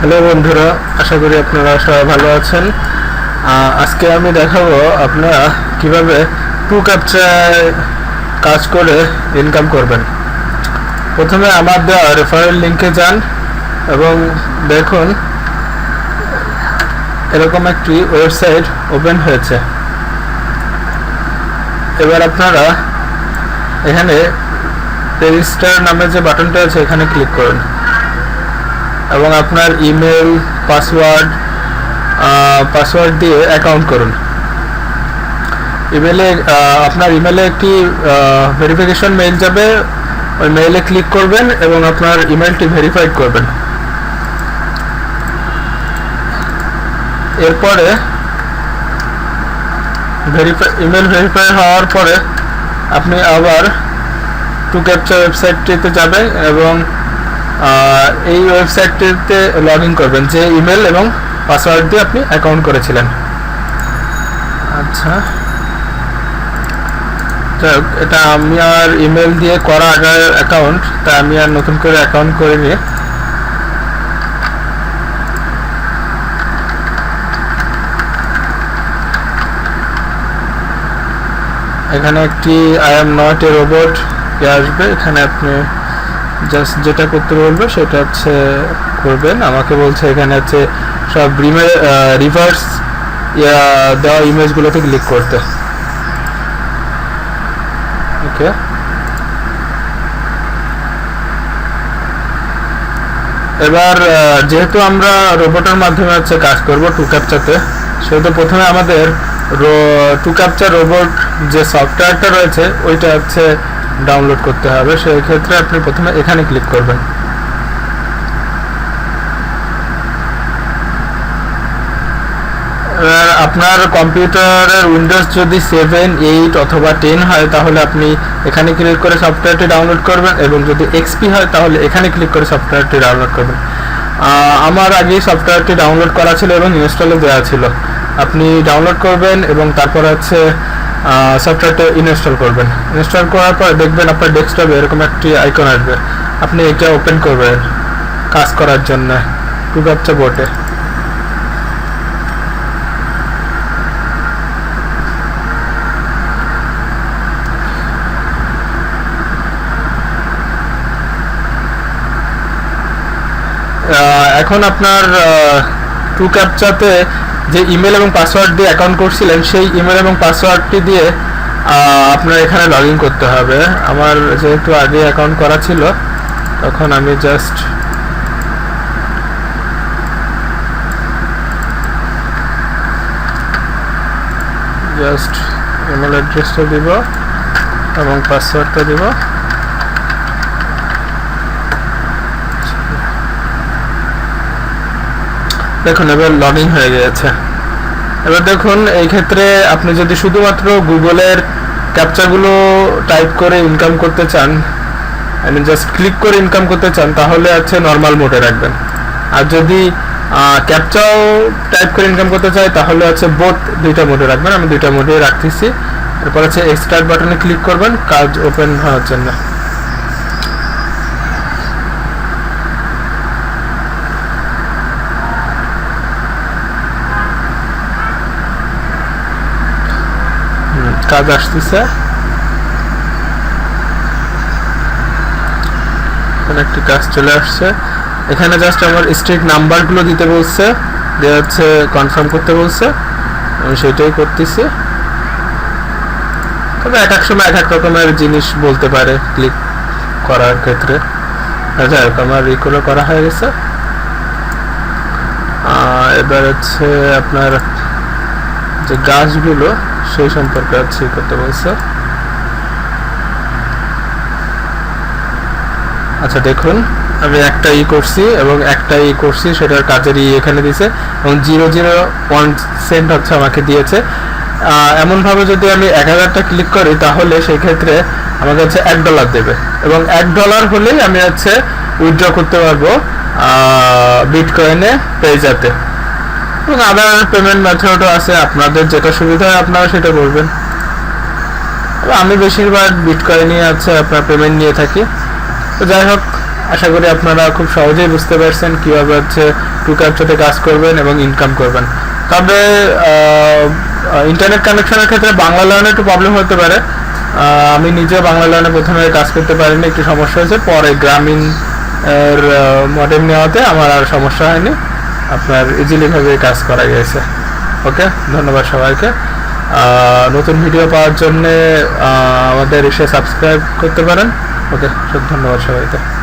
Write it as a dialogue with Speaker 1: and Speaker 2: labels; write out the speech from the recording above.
Speaker 1: Hello বন্ধুরা, আশা করি আপনারা সবাই ভালো আছেন। আজকে আমি দেখাবো আপনারা কীভাবে টু ক্যাপচার কাজ করে ইনকাম করবেন। প্রথমে আমার দেওয়া রেফারেল লিঙ্কে যান এবং দেখুন, এরকম একটি ওয়েবসাইট ওপেন হয়েছে। এবার আপনারা এখানে রেজিস্টার নামে যে বাটনটা আছে, এখানে ক্লিক করুন। এবং আপনার ইমেল পাসওয়ার্ড পাসওয়ার্ড দিয়ে অ্যাকাউন্ট করুন। ইমেলে আপনার ইমেলে একটি ভেরিফিকেশন মেইল যাবে। ওই মেইলে ক্লিক করবেন এবং আপনার ইমেলটি ভেরিফাইড করবেন। এরপরে ভেরিফাই ইমেল ভেরিফাই হওয়ার পরে আপনি আবার টু ক্যাপচার ওয়েবসাইটটিতে যাবেন এবং এই ওয়েবসাইটটিতে লগ ইন করবেন, যে ইমেল এবং পাসওয়ার্ড দিয়ে আপনি অ্যাকাউন্ট করেছিলেন। আচ্ছা। যাই এটা আমি আর ইমেল দিয়ে করা আগের অ্যাকাউন্ট তা আমি আর নতুন করে অ্যাকাউন্ট করিনি। এখানে একটি I am not a robot আসবে। এখানে আপনি জাস্ট যেটা করতে বলবে সেটা হচ্ছে করবেন। আমাকে বলছে এখানে হচ্ছে সব রিভার্স দেওয়া ইমেজগুলোতে ক্লিক করতে। ওকে এবার যেহেতু আমরা রোবটের মাধ্যমে হচ্ছে কাজ করব টু ক্যাপচাতে সেহেতু প্রথমে আমাদের টু ক্যাপচার রোবট যে সফটওয়্যারটা রয়েছে, ওইটা হচ্ছে ডাউনলোড করতে হবে সেই ক্ষেত্রে আপনি প্রথমে এখানে ক্লিক করবেন। আপনার কম্পিউটারের উইন্ডোজ যদি সেভেন, এইট অথবা টেন হয়, তাহলে আপনি এখানে ক্লিক করে সফটওয়্যারটি ডাউনলোড করবেন এবং যদি এক্সপি হয়, তাহলে এখানে ক্লিক করে সফটওয়্যারটি ডাউনলোড করবেন। আমার আগে সফটওয়্যারটি ডাউনলোড করা ছিল এবং ইনস্টলে দেওয়া ছিল। আপনি ডাউনলোড করবেন এবং তারপর হচ্ছে সফটওয়্যারটা ইনস্টল করবেন। ইনস্টল করার পর দেখবেন আপনার ডেস্কটপে এরকম একটি আইকন আসবে। আপনি এটা ওপেন করবেন কাজ করার জন্য টু ক্যাপচা বোর্ডে এখন আপনার টু ক্যাপচাতে যে ইমেল এবং পাসওয়ার্ড দিয়ে অ্যাকাউন্ট করছিলেন, সেই ইমেল এবং পাসওয়ার্ডটি দিয়ে আপনার এখানে লগ ইন করতে হবে। আমার যেহেতু আগে অ্যাকাউন্ট করা ছিল, তখন আমি জাস্ট জাস্ট ইমেল অ্যাড্রেসটা দিব এবং পাসওয়ার্ডটা দিব। দেখুন, এবার লগ হয়ে গেছে এবার দেখুন, এই ক্ষেত্রে আপনি যদি শুধুমাত্র গুগলের ক্যাপচাগুলো টাইপ করে ইনকাম করতে চান আই মিন জাস্ট ক্লিক করে ইনকাম করতে চান, তাহলে আছে নর্মাল মোডে রাখবেন। আর যদি ক্যাপচাও টাইপ করে ইনকাম করতে চাই তাহলে আছে বোথ দুইটা মোডে রাখবেন। আমি দুইটা মোডে রাখতেছি। এরপর আছে এক্সট্রাক্ট বাটনে ক্লিক করবেন, কাজ ওপেন হওয়ার জন্য। কাজ আসতেছে। একটি কাজ চলে আসছে। এখানে জাস্ট আমার স্ট্রিট নাম্বারগুলো দিতে বলছে, দিয়ে হচ্ছে কনফার্ম করতে বলছে। আমি সেটাই করতেছি। তবে এক এক সময় এক এক রকমের জিনিস বলতে পারে ক্লিক করার ক্ষেত্রে। যাই হোক, আমার ইগুলো করা হয়ে গেছে। এবার হচ্ছে আপনার যে গাছগুলো সেই সম্পর্কে ই করতে বলছে আচ্ছা দেখুন, আমি একটা ই করছি এবং একটা ই করছি, সেটার কাজের ই এখানে দিয়েছে এবং জিরো জিরো পয়েন্ট সেন্ট হচ্ছে আমাকে দিয়েছে। এমনভাবে যদি আমি এক হাজারটা ক্লিক করি, তাহলে সেই ক্ষেত্রে আমাকে হচ্ছে এক ডলার দেবে এবং এক ডলার হলেই আমি হচ্ছে উইথড্র করতে পারব বিটকয়েনে পেজাতে এবং আদার পেমেন্ট মেথডও আছে, আপনাদের যেটা সুবিধা হয় আপনারা সেটা করবেন। আমি বেশিরভাগ বিটকয়েনই আছে, আপনার পেমেন্ট নিয়ে থাকি। তো যাই হোক, আশা করি আপনারা খুব সহজেই বুঝতে পারছেন কীভাবে হচ্ছে টু ক্যাপচাতে কাজ করবেন এবং ইনকাম করবেন। তবে ইন্টারনেট কানেকশনের ক্ষেত্রে বাংলা লার্নে একটু প্রবলেম হতে পারে। আমি নিজে বাংলা লার্নে প্রথমে কাজ করতে পারিনি, একটু সমস্যা হয়েছে। পরে গ্রামীণ এর মডেল নেওয়াতে আমার আর সমস্যা হয়নি। আপনার ইজিলি ভাবে কাজ করা গেছে। ওকে? ধন্যবাদ সবাইকে। নতুন ভিডিও পাওয়ার জন্যে আমাদের এসে সাবস্ক্রাইব করতে পারেন। ওকে? ধন্যবাদ সবাইকে।